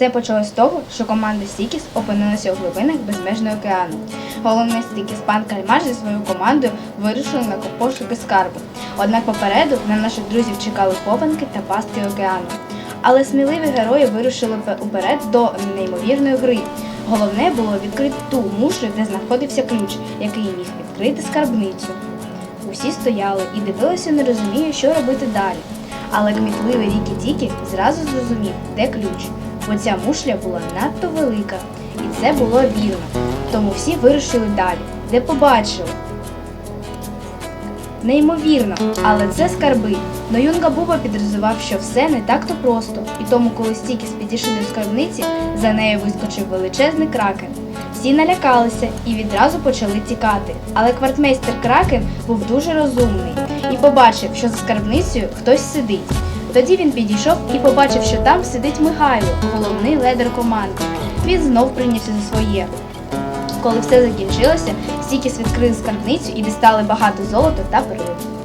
Все почалось з того, що команда Стікіс опинилася у глибинах безмежного океану. Головний Стікіс пан Кальмар зі своєю командою вирушили на пошуки скарбу. Однак попереду на наших друзів чекали копанки та пастки океану. Але сміливі герої вирушили уперед до неймовірної гри. Головне було відкрити ту мушлю, де знаходився ключ, який міг відкрити скарбницю. Усі стояли і дивилися, не розуміючи, що робити далі. Але кмітливий Рікі Тікі зразу зрозумів, де ключ, бо ця мушля була надто велика, і це було вірно. Тому всі вирушили далі, де побачили. Неймовірно, але це скарби. Но Юнга Буба підрозував, що все не так-то просто, і тому, коли Стікіс підійшли до скарбниці, за нею вискочив величезний кракен. Всі налякалися і відразу почали тікати. Але квартмейстер Кракен був дуже розумний і побачив, що за скарбницею хтось сидить. Тоді він підійшов і побачив, що там сидить Михайло, головний ледер команди. Він знов прийнявся за своє. Коли все закінчилося, Стікіс відкрили скарбницю і дістали багато золота та перлин.